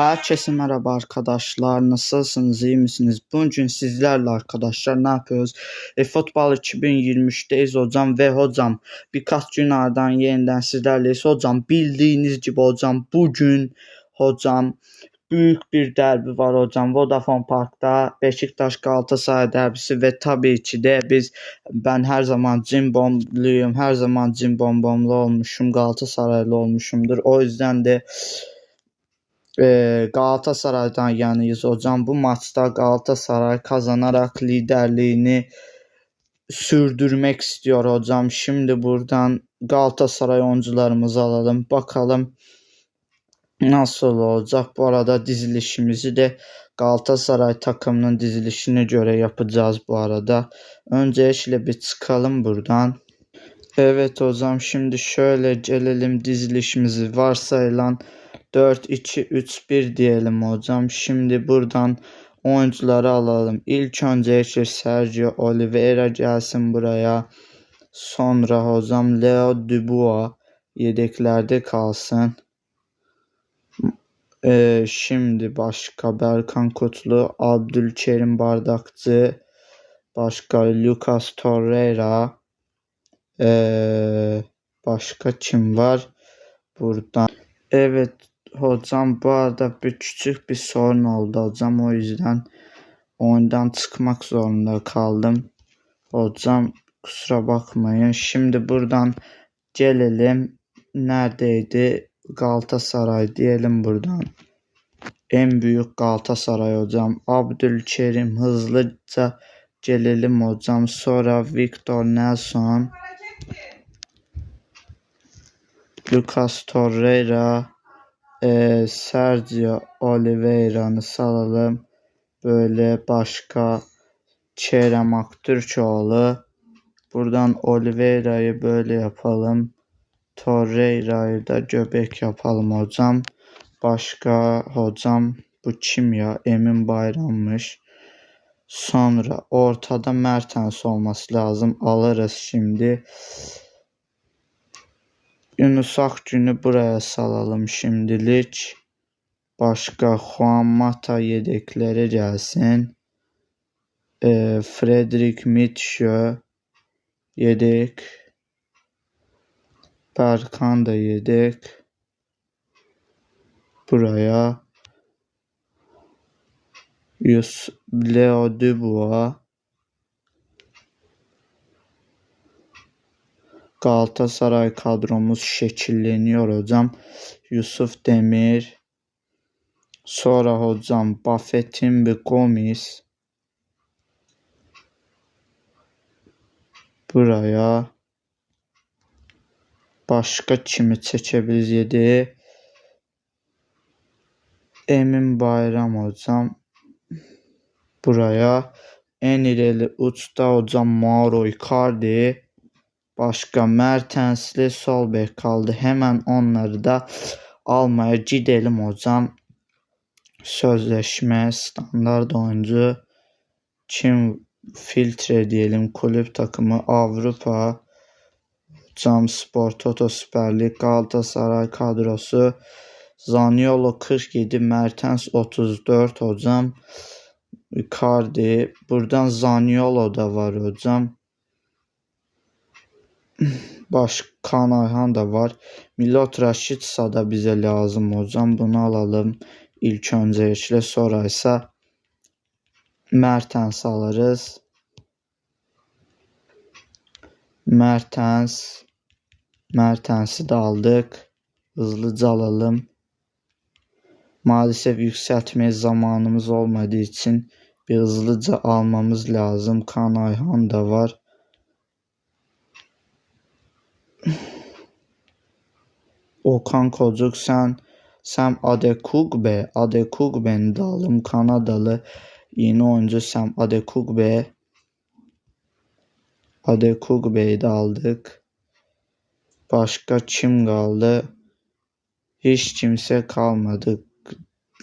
Herkese merhaba arkadaşlar. Nasılsınız? iyi misiniz? Bugün sizlerle arkadaşlar ne yapıyoruz? E, Futbol 2023'teyiz hocam ve hocam birkaç gün ardından yeniden sizlerleyiz. Hocam bildiğiniz gibi hocam bugün hocam büyük bir derbi var hocam. Vodafone Park'ta Beşiktaş Galatasaray derbisi ve tabii ki de biz ben her zaman cimbomluyum. Her zaman cimbombomlu olmuşum. Galatasaraylı olmuşumdur. O yüzden de e, Galatasaray'dan yanıyız hocam. Bu maçta Galatasaray kazanarak liderliğini sürdürmek istiyor hocam. Şimdi buradan Galatasaray oyuncularımızı alalım. Bakalım nasıl olacak. Bu arada dizilişimizi de Galatasaray takımının dizilişine göre yapacağız bu arada. Önce şöyle bir çıkalım buradan. Evet hocam şimdi şöyle gelelim dizilişimizi varsayılan 4-2-3-1 diyelim hocam. Şimdi buradan oyuncuları alalım. İlk önce Sergio Oliveira gelsin buraya. Sonra hocam Leo Dubois yedeklerde kalsın. Ee, şimdi başka Berkan Kutlu, Abdülkerim Bardakçı, başka Lucas Torreira, ee, başka kim var? Buradan evet hocam bu arada bir küçük bir sorun oldu hocam o yüzden oyundan çıkmak zorunda kaldım. Hocam kusura bakmayın. Şimdi buradan gelelim. Neredeydi? Galatasaray diyelim buradan. En büyük Galatasaray hocam. Abdülkerim hızlıca gelelim hocam. Sonra Victor Nelson. Lucas Torreira. E, Sergio Oliveira'nı salalım. Böyle başka Kerem Aktürkoğlu. Buradan Oliveira'yı böyle yapalım. Torreira'yı da göbek yapalım hocam. Başka hocam bu kim ya? Emin Bayrammış. Sonra ortada Mertens olması lazım. Alırız şimdi. Yunus Akgün'ü buraya salalım şimdilik. Başka Juan Mata yedekleri gelsin. E, Frederick Mitchell yedek. Berkan da yedek. Buraya Yus Leo Dubois Galatasaray kadromuz şekilleniyor hocam. Yusuf Demir. Sonra hocam Buffett'in bir Gomis. Buraya başka kimi çekebiliriz yedi. Emin Bayram hocam. Buraya en ileri uçta hocam Mauro Icardi. Başka Mertens'li sol bek kaldı. Hemen onları da almaya gidelim hocam. Sözleşme, standart oyuncu, kim filtre diyelim kulüp takımı Avrupa, Cam Spor, Toto Süper Lig, Galatasaray kadrosu, Zaniolo 47, Mertens 34 hocam. Icardi, buradan Zaniolo da var hocam. Başkan Ayhan da var. Milot Raşitsa da bize lazım hocam. Bunu alalım. İlk önce işte sonraysa Mertens alırız. Mertens Mertens'i de aldık. Hızlıca alalım. Maalesef yükseltmeye zamanımız olmadığı için bir hızlıca almamız lazım. Kan Ayhan da var. Okan Kocuk sen Sam Adekugbe Adekugbe'ni de aldım. Kanadalı yeni oyuncu Sam Adekugbe Adekugbe'yi de aldık. Başka kim kaldı? Hiç kimse kalmadı.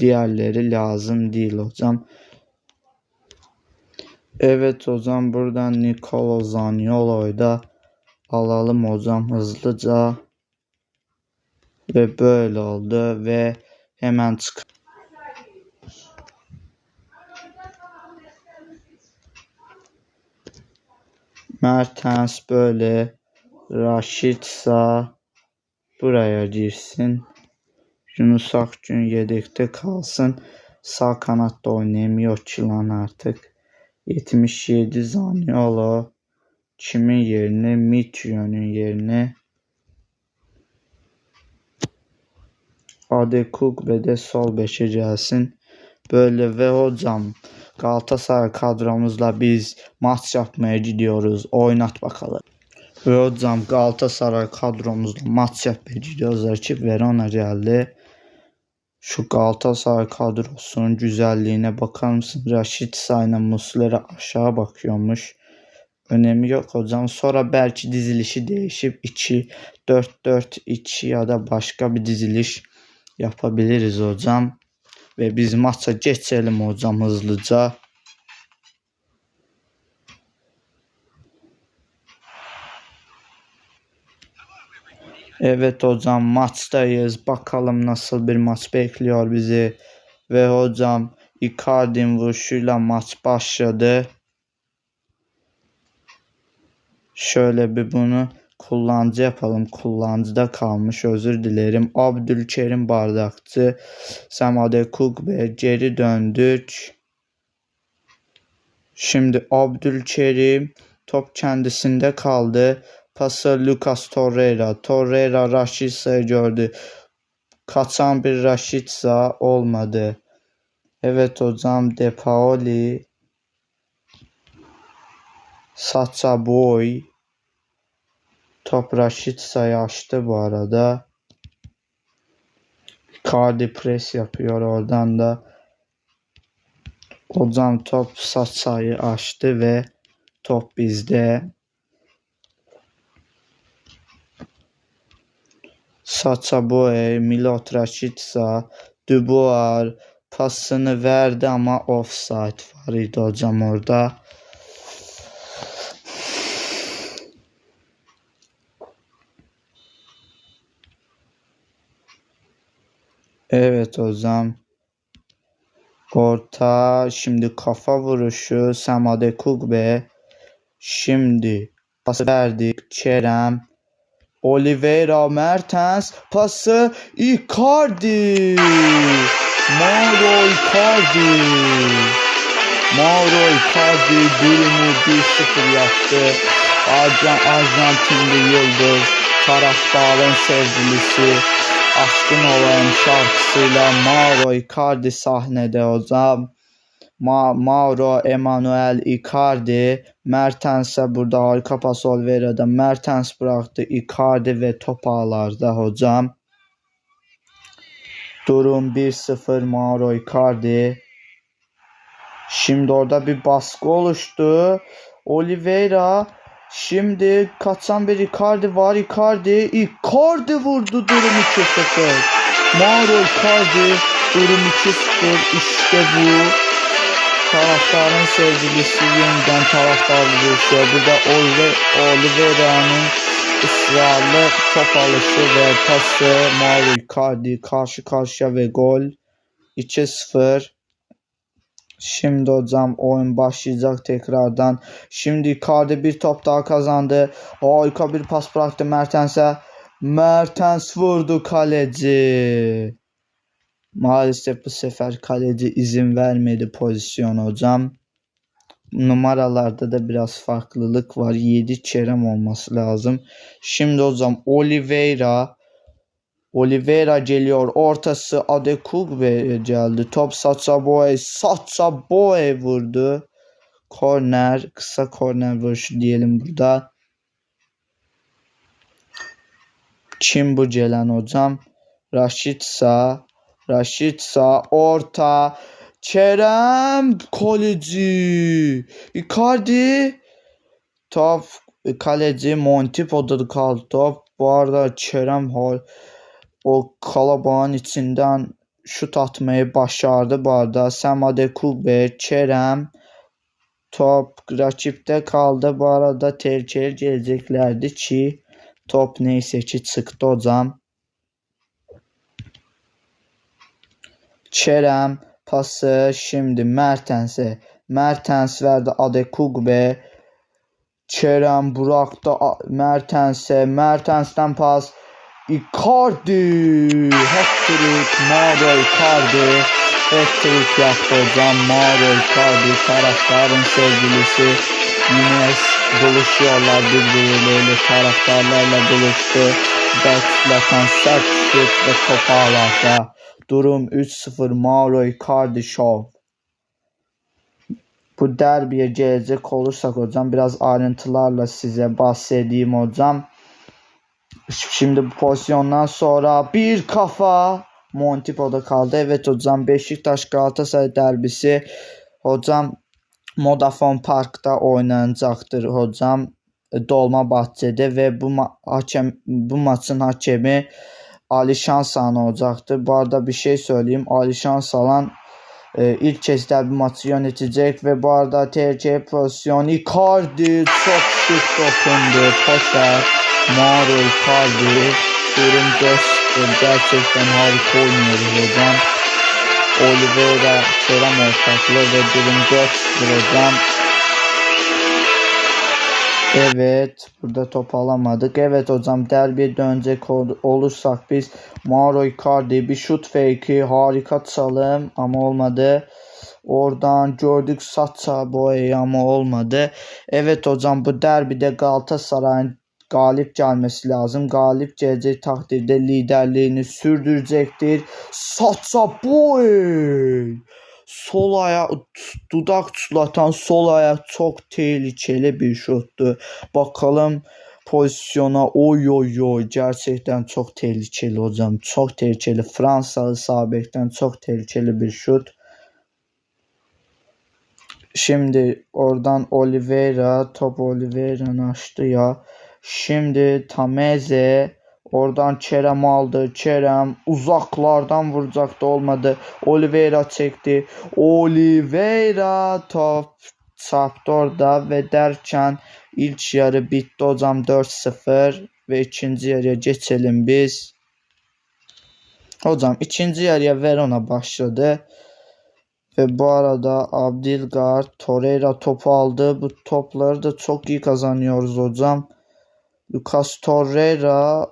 Diğerleri lazım değil hocam. Evet hocam buradan Nicolo Zaniolo'yu da alalım hocam hızlıca. Ve böyle oldu ve hemen çık. Mertens böyle. Raşit sağ buraya girsin. Yunus Akgün yedekte kalsın. Sağ kanatta oynayamıyor ki lan artık. 77 Zaniolo kimin yerini? Mityon'un yerini Adekuk ve de sol beşe. Böyle ve hocam Galatasaray kadromuzla biz maç yapmaya gidiyoruz. Oynat bakalım. Ve hocam Galatasaray kadromuzla maç yapmaya gidiyoruz. Rakip Verona geldi. Şu Galatasaray kadrosunun güzelliğine bakar mısın? Raşit Sayna Muslera aşağı bakıyormuş. Önemi yok hocam. Sonra belki dizilişi değişip 2 4-4-2 ya da başka bir diziliş yapabiliriz hocam. Ve biz maça geçelim hocam hızlıca. Evet hocam maçtayız. Bakalım nasıl bir maç bekliyor bizi. Ve hocam Icardi'nin vuruşuyla maç başladı. Şöyle bir bunu kullanıcı yapalım. Kullanıcıda kalmış. Özür dilerim. Abdülkerim Bardakçı. Samade Kugbe geri döndük. Şimdi Abdülkerim top kendisinde kaldı. Pası Lucas Torreira. Torreira Raşitsa'yı gördü. Kaçan bir Raşitsa olmadı. Evet hocam De Paoli. Sacha Boy. Top Raşitsa'yı açtı bu arada. Cardi pres yapıyor oradan da. Hocam top Sacha'yı açtı ve top bizde. Sacha Boey, Milot Rashica, Dubois pasını verdi ama offside var idi hocam orada. Evet hocam. Orta şimdi kafa vuruşu Samade Kugbe. Şimdi pas verdik. Kerem Oliveira Mertens pası Icardi. Mauro Icardi. Mauro Icardi durumu 1-0 yaptı. Arjan, Arjantinli yıldız taraftarın sevgilisi Aşkın olan şarkısıyla Mauro Icardi sahnede hocam. Ma Mauro Emanuel Icardi Mertens'e burada arka pas Oliveira'da Mertens bıraktı Icardi ve top ağlarda hocam. Durum 1-0 Mauro Icardi. Şimdi orada bir baskı oluştu. Oliveira şimdi kaçan bir Icardi var. Icardi Icardi vurdu durum 2-0. Mauro Icardi durum 2-0 işte bu taraftarın sevgilisi yeniden taraftar buluşuyor. Burada Oliveira'nın ısrarlı top alışı ve pası Mauro Icardi karşı karşıya ve gol 2-0. Şimdi hocam oyun başlayacak tekrardan. Şimdi Icardi bir top daha kazandı. Harika bir pas bıraktı Mertens'e. Mertens vurdu kaleci. Maalesef bu sefer kaleci izin vermedi pozisyon hocam. Numaralarda da biraz farklılık var. 7 çerem olması lazım. Şimdi hocam Oliveira Oliveira geliyor. Ortası Adekugbe geldi. Top. Sacha Boey vurdu. Korner. Kısa korner vuruşu diyelim burada. Kim bu Celen hocam? Raşit sağ. Raşit sağ. Orta. Kerem. Kaleci. Icardi. Top. Kaleci Montipo'da kaldı top. Bu arada Kerem Hall o kalabalığın içinden şut atmayı başardı bu arada. Samade Kugbe, Kerem top rakipte kaldı. Bu arada tehlikeye geleceklerdi ki top neyse ki çıktı hocam. Kerem pası şimdi Mertens'e. Mertens verdi Adekugbe. Kerem bıraktı Mertens'e. Mertens'ten pas. Icardi. Hat-trick. Mauro Icardi. Hat-trick yaptı hocam. Mauro Icardi taraftarın sevgilisi. Yine buluşuyorlar birbirleriyle taraftarlarla buluştu. Dörtlatan sert şut ve top ağlarda. Durum 3-0 Mauro Icardi Show. Bu derbiye gelecek olursak hocam biraz ayrıntılarla size bahsedeyim hocam. Şimdi bu pozisyondan sonra bir kafa Montipo'da kaldı. Evet hocam Beşiktaş Galatasaray derbisi hocam Modafon Park'ta oynanacaktır hocam. Dolma Bahçe'de ve bu ma hakem bu maçın hakemi Alişan Salan olacaktır. Bu arada bir şey söyleyeyim. Alişan Salan e, ilk kez derbi maçı yönetecek ve bu arada TC pozisyonu Icardi çok şık dokundu. Pocher, Icardi durum göster. Gerçekten harika oynuyoruz hocam. Oliveira Kerem ortaklığı ve 4-0 hocam. Evet burada top alamadık. Evet hocam derbiye dönecek ol olursak biz Mauro Icardi bir şut fake'i harika çalım ama olmadı. Oradan gördük Sacha Boy'u ama olmadı. Evet hocam bu derbide Galatasaray'ın galip gelmesi lazım. Galip geleceği takdirde liderliğini sürdürecektir. Sacha Boy! sol ayak dudak çulatan sol ayak çok tehlikeli bir şuttu. Bakalım pozisyona oy oy oy gerçekten çok tehlikeli hocam. Çok tehlikeli. Fransalı sabekten çok tehlikeli bir şut. Şimdi oradan Oliveira top Oliveira'nın açtı ya. Şimdi Tameze Oradan Çerem aldı. Çerem uzaklardan vuracaktı olmadı. Oliveira çekti. Oliveira top çarptı orada ve derken ilk yarı bitti hocam 4-0 ve ikinci yarıya geçelim biz. Hocam ikinci yarıya Verona başladı. Ve bu arada Abdilgar Torreira topu aldı. Bu topları da çok iyi kazanıyoruz hocam. Lucas Torreira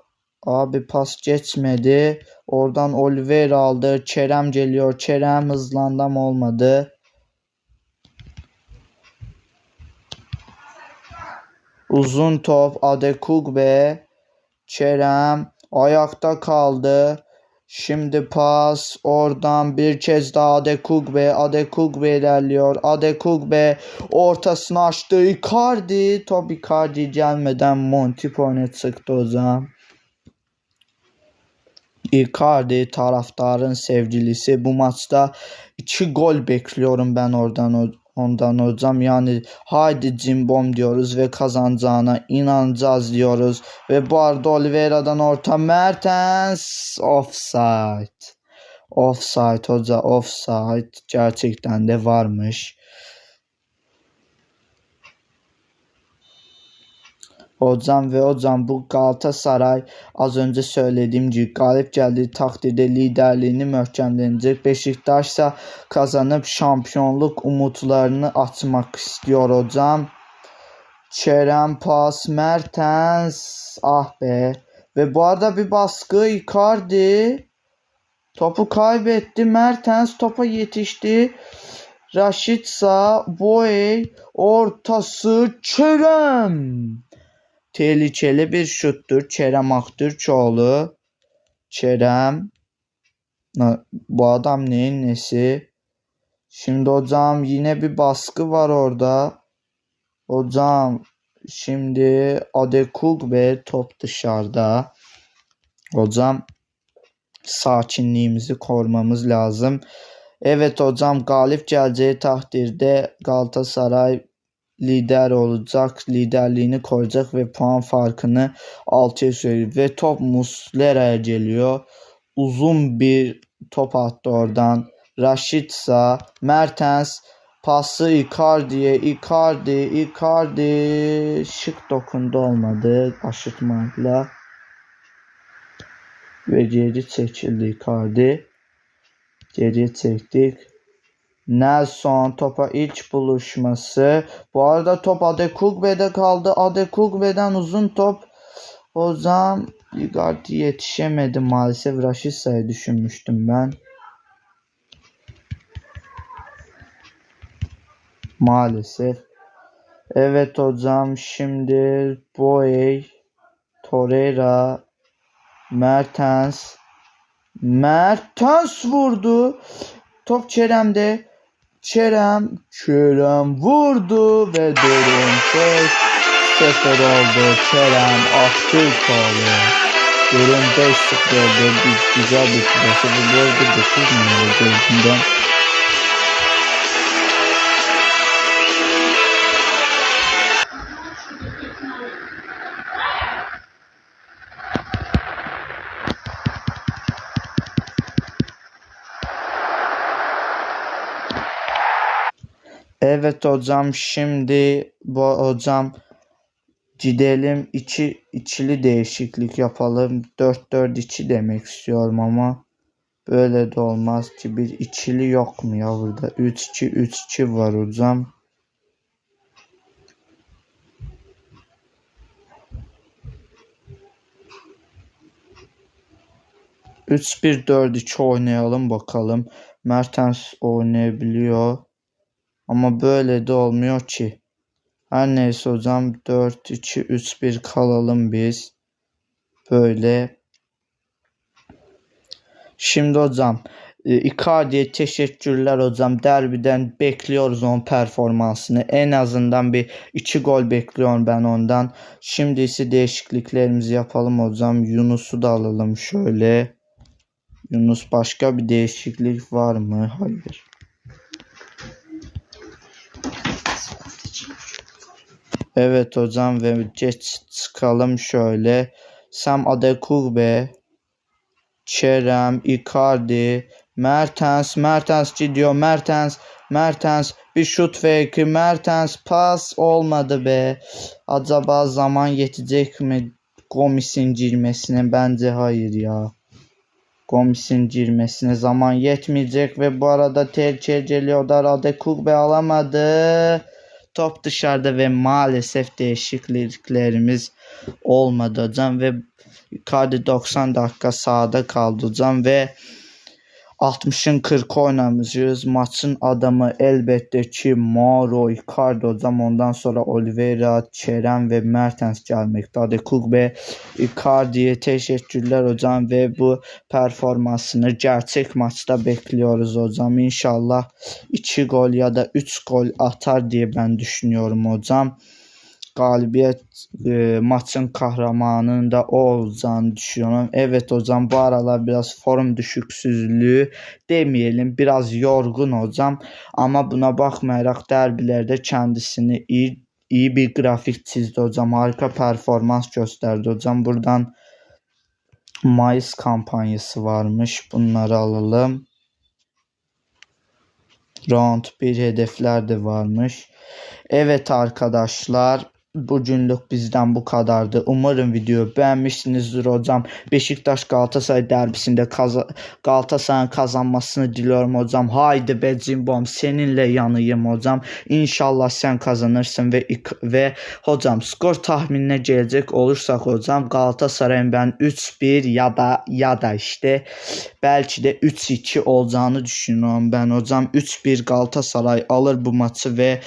Abi pas geçmedi. Oradan Oliveira aldı. Çerem geliyor. Çerem hızlandım olmadı. Uzun top Adekugbe. Çerem ayakta kaldı. Şimdi pas oradan bir kez daha Adekugbe. Adekugbe ilerliyor. Adekugbe ortasını açtı. Icardi. Top Icardi gelmeden Montipone çıktı o zaman. Icardi taraftarın sevgilisi. Bu maçta 2 gol bekliyorum ben oradan ondan hocam. Yani haydi cimbom diyoruz ve kazanacağına inanacağız diyoruz. Ve bu arada Oliveira'dan orta Mertens offside. Offside hoca offside gerçekten de varmış. Hocam ve hocam bu Galatasaray az önce söylediğim gibi galip geldiği takdirde liderliğini möhkemlenecek. Beşiktaş ise kazanıp şampiyonluk umutlarını açmak istiyor hocam. Kerem pas Mertens ah be ve bu arada bir baskı Icardi topu kaybetti Mertens topa yetişti Raşitsa Boy ortası Kerem Tehlikeli bir şuttur. Kerem Aktürkoğlu. Kerem. Bu adam neyin nesi? Şimdi hocam yine bir baskı var orada. Hocam şimdi Adekug ve top dışarıda. Hocam sakinliğimizi korumamız lazım. Evet hocam galip geleceği takdirde Galatasaray lider olacak, liderliğini koruyacak ve puan farkını 6'ya sürüyor. Ve top Muslera'ya geliyor. Uzun bir top attı oradan. Raşitsa, Mertens pası Icardi'ye, Icardi, Icardi şık dokundu olmadı aşırtmayla. Ve geri çekildi Icardi. Geriye çektik. Nelson topa ilk buluşması. Bu arada top Adekugbe'de kaldı. Adekugbe'den uzun top. Ozan Icardi yetişemedi maalesef. Raşitsa'yı düşünmüştüm ben. Maalesef. Evet hocam şimdi Boey, Torreira, Mertens, Mertens vurdu. Top Çerem'de. Çerem, Çerem vurdu ve durum 5-0 oldu. Çerem attı golü. Durum 5-0 oldu. Bir güzel bir kupası. Bu arada 9 numara gözünden. Evet hocam şimdi bu hocam gidelim içi içili değişiklik yapalım. 4-4-2 demek istiyorum ama böyle de olmaz ki bir içili yok mu ya burada? 3-2-3-2 var hocam. Üç bir dört iki oynayalım bakalım. Mertens oynayabiliyor. Ama böyle de olmuyor ki. Her neyse hocam 4 2 3 1 kalalım biz. Böyle. Şimdi hocam e, Icardi'ye teşekkürler hocam. Derbiden bekliyoruz onun performansını. En azından bir 2 gol bekliyorum ben ondan. Şimdi ise değişikliklerimizi yapalım hocam. Yunus'u da alalım şöyle. Yunus başka bir değişiklik var mı? Hayır. Evet hocam ve geç çıkalım şöyle. Sam Adekugbe, Çerem, Icardi, Mertens, Mertens gidiyor, Mertens, Mertens bir şut fake, Mertens pas olmadı be. Acaba zaman yetecek mi Gomis'in girmesine? Bence hayır ya. Gomis'in girmesine zaman yetmeyecek ve bu arada tercih geliyorlar. Adekugbe alamadı. Top dışarıda ve maalesef değişikliklerimiz olmadı hocam ve Icardi 90 dakika sahada kaldı hocam ve 60'ın 40 oynamışız. Maçın adamı elbette ki Mauro Icardi hocam. Ondan sonra Oliveira, Çeren ve Mertens gelmekte. Adekugbe Icardi'ye teşekkürler hocam ve bu performansını gerçek maçta bekliyoruz hocam. İnşallah 2 gol ya da 3 gol atar diye ben düşünüyorum hocam galibiyet e, maçın kahramanının da o olacağını düşünüyorum. Evet hocam bu aralar biraz form düşüksüzlüğü demeyelim. Biraz yorgun hocam. Ama buna bakmayarak derbilerde kendisini iyi iyi bir grafik çizdi hocam. Harika performans gösterdi hocam. Buradan Mayıs kampanyası varmış. Bunları alalım. Round 1 hedefler de varmış. Evet arkadaşlar bugünlük bizden bu kadardı. Umarım videoyu beğenmişsinizdir hocam. Beşiktaş Galatasaray derbisinde kaza Galatasaray'ın kazanmasını diliyorum hocam. Haydi be Cimbom seninle yanıyım hocam. İnşallah sen kazanırsın ve ve hocam skor tahminine gelecek olursak hocam Galatasaray'ın ben 3-1 ya da ya da işte belki de 3-2 olacağını düşünüyorum ben hocam. 3-1 Galatasaray alır bu maçı ve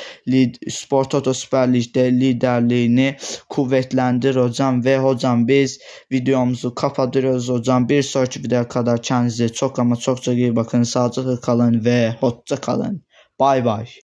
Spor Toto Lig'de lider liderliğini kuvvetlendir hocam ve hocam biz videomuzu kapatıyoruz hocam. Bir sonraki videoya kadar kendinize çok ama çok çok iyi bakın. Sağlıcakla kalın ve hoşça kalın. Bay bay.